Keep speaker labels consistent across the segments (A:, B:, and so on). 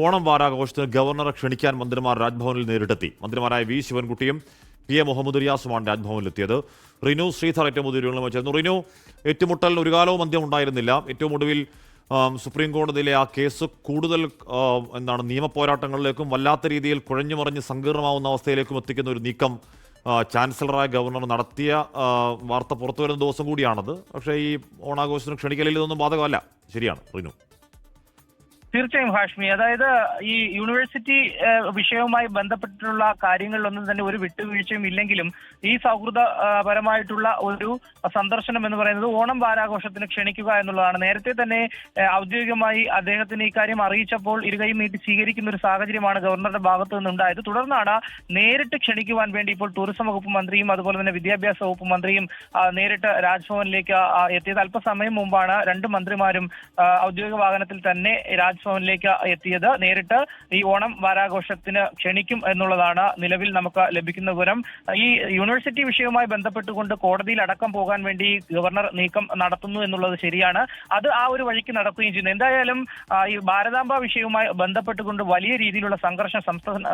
A: ഓണം വാരാഘോഷത്തിന് ഗവർണറെ ക്ഷണിക്കാൻ മന്ത്രിമാർ രാജ്ഭവനിൽ നേരിട്ടെത്തി. മന്ത്രിമാരായ വി ശിവൻകുട്ടിയും പി എ മുഹമ്മദ് റിയാസുമാണ് രാജ്ഭവനിലെത്തിയത്. റിനു ശ്രീധർ ഏറ്റവും പുതിയ വിവരങ്ങളുമായി ചേർന്നു റിനു ഏറ്റുമുട്ടലിന് ഒരു കാലവും അന്ത്യം ഉണ്ടായിരുന്നില്ല. ഏറ്റവും ഒടുവിൽ സുപ്രീം കോടതിയിലെ ആ കേസ് കൂടുതൽ എന്താണ് നിയമപോരാട്ടങ്ങളിലേക്കും വല്ലാത്ത രീതിയിൽ കുഴഞ്ഞുമറിഞ്ഞ് സങ്കീർണമാവുന്ന അവസ്ഥയിലേക്കും എത്തിക്കുന്ന ഒരു നീക്കം ചാൻസലറായ ഗവർണർ നടത്തിയ വാർത്ത പുറത്തു വരുന്ന ദിവസം കൂടിയാണത്. പക്ഷേ ഈ ഓണാഘോഷത്തിന് ക്ഷണിക്കലിൽ ഇതൊന്നും ബാധകമല്ല. ശരിയാണ് റിനു.
B: തീർച്ചയായും ഹാഷ്മി അതായത് ഈ യൂണിവേഴ്സിറ്റി വിഷയവുമായി ബന്ധപ്പെട്ടിട്ടുള്ള കാര്യങ്ങളിലൊന്നും തന്നെ ഒരു വിട്ടുവീഴ്ചയും ഇല്ലെങ്കിലും ഈ സൗഹൃദ പരമായിട്ടുള്ള ഒരു സന്ദർശനം എന്ന് പറയുന്നത് ഓണം വാരാഘോഷത്തിന് ക്ഷണിക്കുക എന്നുള്ളതാണ്. നേരത്തെ തന്നെ ഔദ്യോഗികമായി അദ്ദേഹത്തിന് ഇക്കാര്യം അറിയിച്ചപ്പോൾ ഇരുകൈയും നീട്ടി സ്വീകരിക്കുന്ന ഒരു സാഹചര്യമാണ് ഗവർണറുടെ ഭാഗത്തു നിന്നുണ്ടായത്. തുടർന്നാണ് നേരിട്ട് ക്ഷണിക്കുവാൻ വേണ്ടി ഇപ്പോൾ ടൂറിസം വകുപ്പ് മന്ത്രിയും അതുപോലെ തന്നെ വിദ്യാഭ്യാസ വകുപ്പ് മന്ത്രിയും നേരിട്ട് രാജ്ഭവനിലേക്ക് എത്തിയത്. അല്പസമയം മുമ്പാണ് രണ്ട് മന്ത്രിമാരും ഔദ്യോഗിക വാഹനത്തിൽ തന്നെ രാജ്ഭവനിലേക്ക് എത്തിയത്. നേരിട്ട് ഈ ഓണം വാരാഘോഷത്തിന് ക്ഷണിക്കും എന്നുള്ളതാണ് നിലവിൽ നമുക്ക് ലഭിക്കുന്ന വിവരം. ഈ യൂണിവേഴ്സിറ്റി വിഷയവുമായി ബന്ധപ്പെട്ടുകൊണ്ട് കോടതിയിൽ അടക്കം പോകാൻ വേണ്ടി ഗവർണർ നീക്കം നടത്തുന്നു എന്നുള്ളത് ശരിയാണ്. അത് ആ ഒരു വഴിക്ക് നടക്കുകയും ചെയ്യുന്നു. എന്തായാലും ഈ ഭാരതാംബ വിഷയവുമായി ബന്ധപ്പെട്ടുകൊണ്ട് വലിയ രീതിയിലുള്ള സംഘർഷം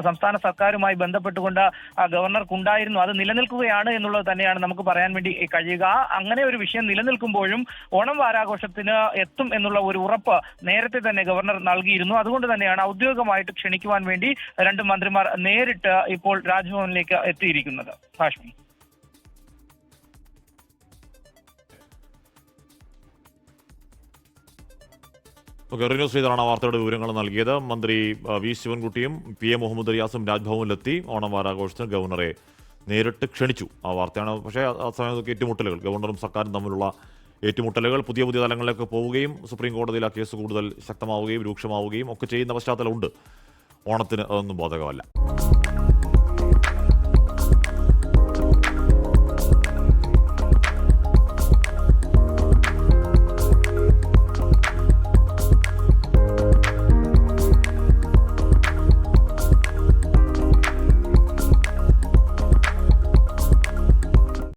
B: സംസ്ഥാന സർക്കാരുമായി ബന്ധപ്പെട്ടുകൊണ്ട് ഗവർണർക്കുണ്ടായിരുന്നു. അത് നിലനിൽക്കുകയാണ് എന്നുള്ളത് തന്നെയാണ് നമുക്ക് പറയാൻ വേണ്ടി കഴിയുക. അങ്ങനെ ഒരു വിഷയം നിലനിൽക്കുമ്പോഴും ഓണം വാരാഘോഷത്തിന് എത്തും എന്നുള്ള ഒരു ഉറപ്പ് നേരത്തെ തന്നെ ഗവർണർ നൽകിയിരുന്നു. അതുകൊണ്ട് തന്നെയാണ് ഔദ്യോഗികമായിട്ട് ക്ഷണിക്കുവാൻ വേണ്ടി രണ്ട് മന്ത്രിമാർ നേരിട്ട് ഇപ്പോൾ രാജ്ഭവനിലേക്ക് എത്തിയിരിക്കുന്നത്. ഹാഷ്മി
A: ഓക്കെ ശ്രീധരാണ് വാർത്തയുടെ വിവരങ്ങൾ നൽകിയത്. മന്ത്രി വി. ശിവൻകുട്ടിയും പി. എ. മുഹമ്മദ് റിയാസും രാജ്ഭവനിലെത്തി. ഓണം വാരാഘോഷത്തിന് ഗവർണറെ നേരിട്ട് ക്ഷണിച്ചു. ആ വാർത്തയാണ്. പക്ഷേ ആ സമയത്തൊക്കെ ഏറ്റുമുട്ടലുകൾ. ഗവർണറും സർക്കാരും തമ്മിലുള്ള ഏറ്റുമുട്ടലുകൾ പുതിയ പുതിയ തലങ്ങളിലേക്ക് പോവുകയും സുപ്രീം കോടതിയിൽ ആ കേസ് കൂടുതൽ ശക്തമാവുകയും രൂക്ഷമാവുകയും ഒക്കെ ചെയ്യുന്ന പശ്ചാത്തലമുണ്ട്. ഓണത്തിന് അതൊന്നും ബാധകമല്ല.